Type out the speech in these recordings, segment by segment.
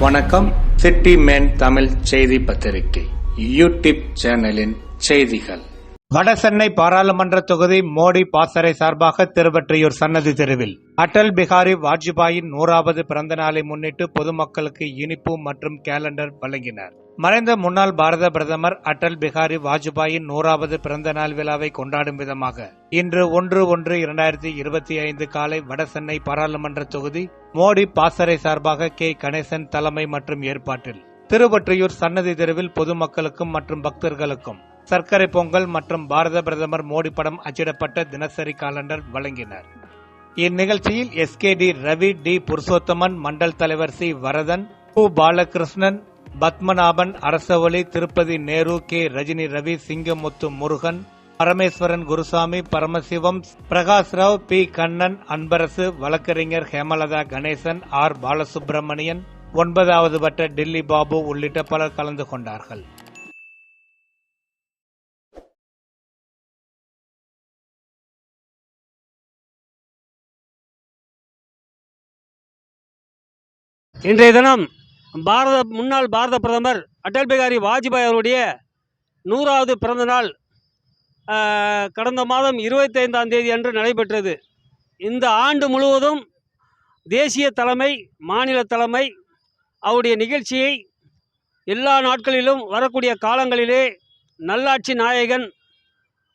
வணக்கம். City man Tamil செய்தி பத்திரிகை. யூடியூப் சேனலின் செய்திகள். வடசென்னை பாராளுமன்ற தொகுதி மோடி பாசறை சார்பாக திருவற்றியூர் சன்னதி தெருவில். அடல் பிகாரி வாஜ்பாயின் நூறாவது பிறந்த நாளை முன்னிட்டு பொதுமக்களுக்கு இனிப்பு மற்றும் கேலண்டர் வழங்கினர். மறைந்த முன்னாள் பாரத பிரதமர் அடல் பிகாரி வாஜ்பாயின் நூறாவது பிறந்த நாள் விழாவை கொண்டாடும் விதமாக இன்று ஒன்று ஒன்று இரண்டாயிரத்தி இருபத்தி ஐந்து காலை வடசென்னை பாராளுமன்ற தொகுதி மோடி பாசறை சார்பாக கே. கணேசன் தலைமை மற்றும் ஏற்பாட்டில். திருவொற்றியூர் சன்னதி தெருவில் பொதுமக்களுக்கும் மற்றும் பக்தர்களுக்கும் சர்க்கரை பொங்கல் மற்றும் பாரத பிரதமர் மோடி படம் அச்சிடப்பட்ட தினசரி காலண்டர் வழங்கினர். இந்நிகழ்ச்சியில் எஸ்கேடி ரவி டி புருஷோத்தமன் மண்டல் தலைவர் சி. வரதன் கு பாலகிருஷ்ணன் பத்மநாபன் அரசவழி திருப்பதி நேரு கே. ரஜினி ரவி சிங்கமுத்து முருகன் பரமேஸ்வரன் குருசாமி பரமசிவம் பிரகாஷ் ராவ் பி. கண்ணன் அன்பரசு வழக்கறிஞர் ஹேமலதா கணேசன் ஆர். பாலசுப்பிரமணியன் ஒன்பதாவது வட்ட டில்லி பாபு உள்ளிட்ட பலர் கலந்து கொண்டார்கள். இன்றைய தினம் பாரத முன்னாள் பாரத பிரதமர் அடல் பிகாரி வாஜ்பாய் அவருடைய நூறாவது பிறந்த நாள் கடந்த மாதம் இருபத்தைந்தாம் தேதி அன்று நடைபெற்றது. இந்த ஆண்டு முழுவதும் தேசிய தலைமை மாநில தலைமை அவருடைய நிகழ்ச்சியை எல்லா நாட்களிலும் வரக்கூடிய காலங்களிலே நல்லாட்சி நாயகன்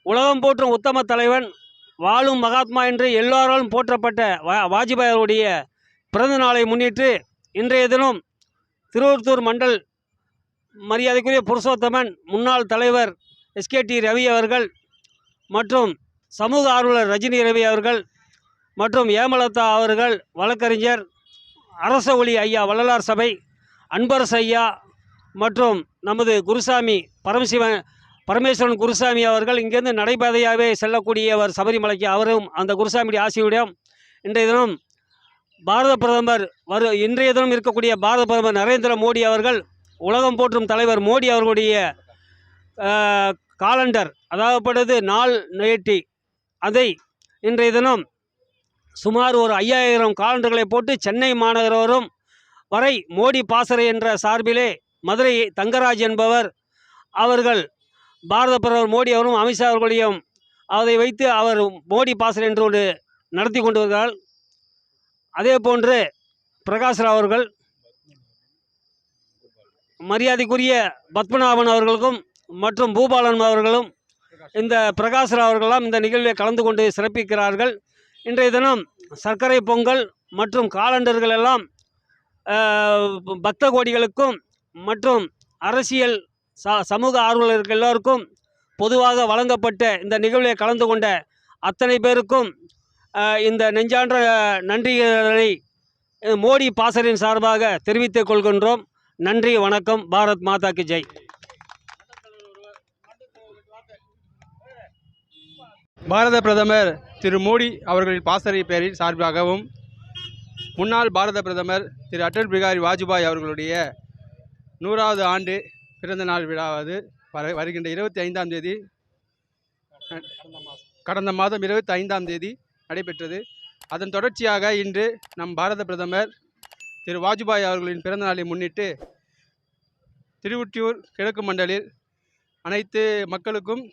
உலகம் போற்றும் உத்தம தலைவன் வாழும் மகாத்மா என்று எல்லோராலும் போற்றப்பட்ட வா வாஜ்பாய் அவருடைய பிறந்த நாளை முன்னிட்டு இன்றைய தினம் திருவொருத்தூர் மண்டல் மரியாதைக்குரிய புருஷோத்தமன் முன்னாள் தலைவர் எஸ்கேடி ரவி அவர்கள் மற்றும் சமூக ஆர்வலர் ரஜினி ரவி அவர்கள் மற்றும் ஏமலதா அவர்கள் வழக்கறிஞர் அரச ஒளி ஐயா வள்ளலார் சபை அன்பரசு ஐயா மற்றும் நமது குருசாமி பரமசிவன் பரமேஸ்வரன் குருசாமி அவர்கள் இங்கேருந்து நடைபாதையாகவே செல்லக்கூடியவர் சபரிமலைக்கு அவரும் அந்த குருசாமியுடைய ஆசியுடன் இன்றைய தினம் பாரத பிரதமர் வரு இன்றைய தினம் இருக்கக்கூடிய பாரத பிரதமர் நரேந்திர மோடி அவர்கள் உலகம் போற்றும் தலைவர் மோடி அவர்களுடைய காலண்டர் அதாவது நாள் நேட்டி அதை இன்றைய தினம் சுமார் ஒரு ஐயாயிரம் காலண்டர்களை போட்டு சென்னை மாநகரவரும் வரை மோடி பாசறை என்ற சார்பிலே மதுரை தங்கராஜ் என்பவர் அவர்கள் பாரத பிரதமர் மோடி அவரும் அமித்ஷா அவர்களையும் அதை வைத்து அவர் மோடி பாசறை என்று ஒன்று நடத்தி கொண்டு வருகிறார் அதே போன்று பிரகாஷ் ராவ் அவர்கள் மரியாதைக்குரிய பத்மநாபன் அவர்களுக்கும் மற்றும் பூபாலன் அவர்களும் இந்த பிரகாஷ் ராவ் அவர்களெல்லாம் இந்த நிகழ்வில் கலந்து கொண்டு சிறப்பிக்கிறார்கள். இன்றைய தினம் சர்க்கரை பொங்கல் மற்றும் காலண்டர்கள் எல்லாம் பக்த கோடிகளுக்கும் மற்றும் அரசியல் ச சமூக ஆர்வலர்கள் எல்லோருக்கும் பொதுவாக வழங்கப்பட்ட இந்த நிகழ்வில் கலந்து கொண்ட அத்தனை பேருக்கும் இந்த நெஞ்சான்ற நன்றிகளை மோடி பாசரின் சார்பாக தெரிவித்துக் கொள்கின்றோம். நன்றி வணக்கம். பாரத் மாதா ஜெய். பாரத பிரதமர் திரு மோடி அவர்களின் பாசறை பெயரில் சார்பாகவும் முன்னாள் பாரத பிரதமர் திரு அடல் பிகாரி வாஜ்பாய் அவர்களுடைய நூறாவது ஆண்டு பிறந்த நாள் விழாவது வர வருகின்ற இருபத்தி ஐந்தாம் தேதி கடந்த மாதம் இருபத்தி ஐந்தாம் தேதி நடைபெற்றது. அதன் தொடர்ச்சியாக இன்று நம் பாரத பிரதமர் திரு வாஜ்பாய் அவர்களின் பிறந்த நாளை முன்னிட்டு திருவொற்றியூர் கிழக்கு மண்டலில் அனைத்து மக்களுக்கும்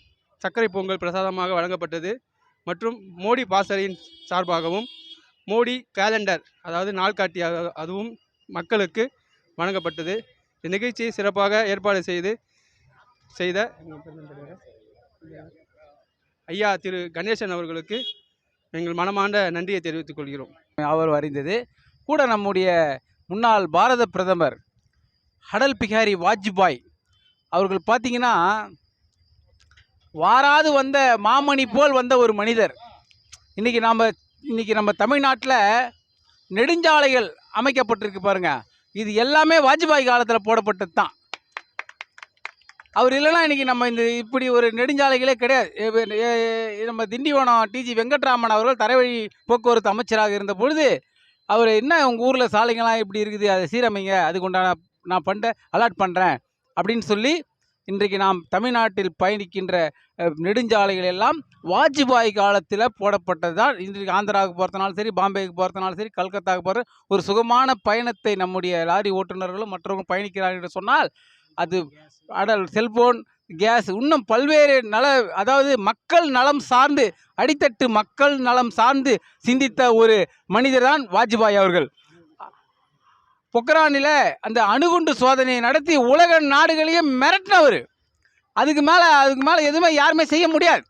சர்க்கரை பொங்கல் பிரசாதமாக வழங்கப்பட்டது மற்றும் மோடி பாசறையின் சார்பாகவும் மோடி கேலண்டர் அதாவது நாள்காட்டியாக அதுவும் மக்களுக்கு வழங்கப்பட்டது. இந்த நிகழ்ச்சியை சிறப்பாக ஏற்பாடு செய்து செய்த ஐயா திரு கணேசன் அவர்களுக்கு எங்கள் மனமாண்ட நன்றியை தெரிவித்துக் கொள்கிறோம். அவர் வரைந்தது கூட நம்முடைய முன்னாள் பாரத பிரதமர் அடல் பிகாரி வாஜ்பாய் அவர்கள் பார்த்தீங்கன்னா வாராது வந்த மாமணி போல் வந்த ஒரு மனிதர். இன்றைக்கி நாம் இன்றைக்கி நம்ம தமிழ்நாட்டில் நெடுஞ்சாலைகள் அமைக்கப்பட்டிருக்கு பாருங்க. இது எல்லாமே வாஜ்பாய் காலத்தில் போடப்பட்டது தான் அவர் இல்லைன்னா இன்றைக்கி நம்ம இந்த இப்படி ஒரு நெடுஞ்சாலைகளே கிடையாது. நம்ம திண்டிவனம் டிஜி வெங்கட்ராமன் அவர்கள் தரைவழி போக்குவரத்து அமைச்சராக இருந்த பொழுது அவர் என்ன உங்கள் ஊரில் சாலைங்கள்லாம் இப்படி இருக்குது அதை சீரமைங்க அதுக்கு உண்டான நான் பண்ண அலாட் பண்ணுறேன் அப்படின்னு சொல்லி இன்றைக்கு நாம் தமிழ்நாட்டில் பயணிக்கின்ற நெடுஞ்சாலைகள் எல்லாம் வாஜ்பாய் காலத்தில் போடப்பட்டது தான். இன்றைக்கு ஆந்திராவுக்கு போகிறதுனாலும் சரி பாம்பேக்கு போகிறதுனாலும் சரி கல்கத்தாவுக்கு போகிற ஒரு சுகமான பயணத்தை நம்முடைய லாரி ஓட்டுநர்களும் மற்றவங்க பயணிக்கிறார்கள் என்று சொன்னால் அது அடல் செல்போன் கேஸ் இன்னும் பல்வேறு நல அதாவது மக்கள் நலம் சார்ந்து அடித்தட்டு மக்கள் நலம் சார்ந்து சிந்தித்த ஒரு மனிதர் தான் வாஜ்பாய் அவர்கள். பொக்ரானில் அந்த அணுகுண்டு சோதனையை நடத்தி உலக நாடுகளையும் மிரட்டினவர். அதுக்கு மேலே அதுக்கு மேலே எதுவுமே யாருமே செய்ய முடியாது.